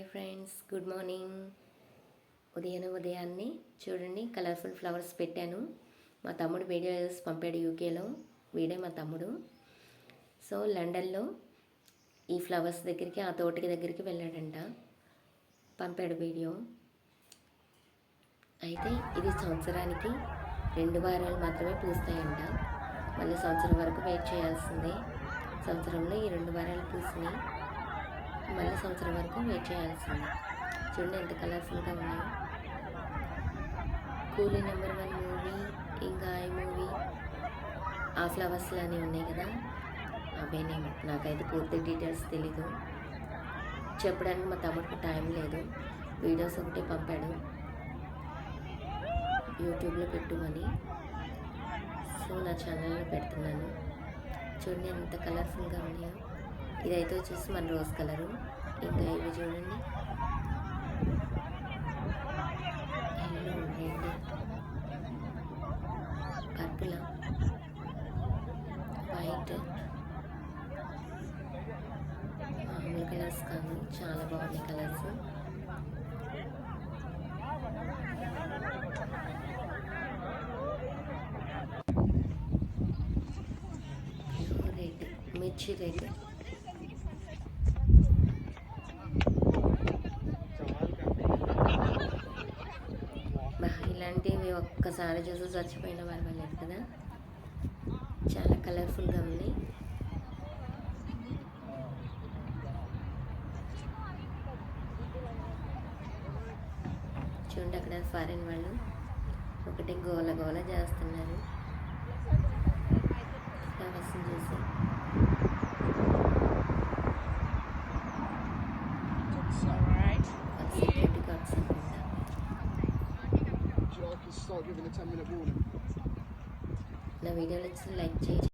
Hi friends good morning. ఉదయం ఉదయాన్నే చూడండి కలర్ఫుల్ ఫ్లవర్స్ పెట్టాను. మా తమ్ముడు వీడియోస్ పంపాడు యూకేలో వీడే మా తమ్ముడు. సో లండన్లో ఈ ఫ్లవర్స్ దగ్గరికి ఆ తోటకి దగ్గరికి వెళ్ళాడంట పంపాడు వీడియో. అయితే ఇది సంవత్సరానికి రెండు వారాలు మాత్రమే పూస్తాయంట. మళ్ళీ సంవత్సరం వరకు వెయిట్ చేయాల్సిందే. సంవత్సరంలో ఈ రెండు వారాలు పూసినాయి. మళ్ళీ సంవత్సరం వరకు వెయిట్ చేయాల్సిందే. చూడండి ఎంత కలర్ఫుల్గా ఉన్నాయి. కూలీ నెంబర్ వన్ మూవీ ఇంకా ఈ మూవీ ఆ ఫ్లవర్స్ అని ఉన్నాయి కదా. అవేనేమో నాకైతే పూర్తి డీటెయిల్స్ తెలీదు. చెప్పడానికి మా తమ్ముడికి టైం లేదు. వీడియోస్ ఒకటి పంపాడు. యూట్యూబ్లో పెట్టుమని సో నా ఛానల్లో పెడుతున్నాను. చూడండి ఎంత కలర్ఫుల్గా ఉన్నాయో. ఇదైతే వచ్చేసి మన రోజ్ కలరు. ఇంకా ఇవి చూడండి. Purple white. మామూలు కలర్స్ కాదు చాలా బాగున్నాయి కలర్స్. మిర్చి రెడ్ ఇలాంటివి ఒక్కసారి చూసి చచ్చిపోయిన పర్వాలేదు కదా. చాలా కలర్ఫుల్గా ఉంది చూడండి అక్కడ ఫారెన్ వాళ్ళు ఒకటి గోల గోల చేస్తున్నారు. start giving a 10 minute warning. Let me go, let's like.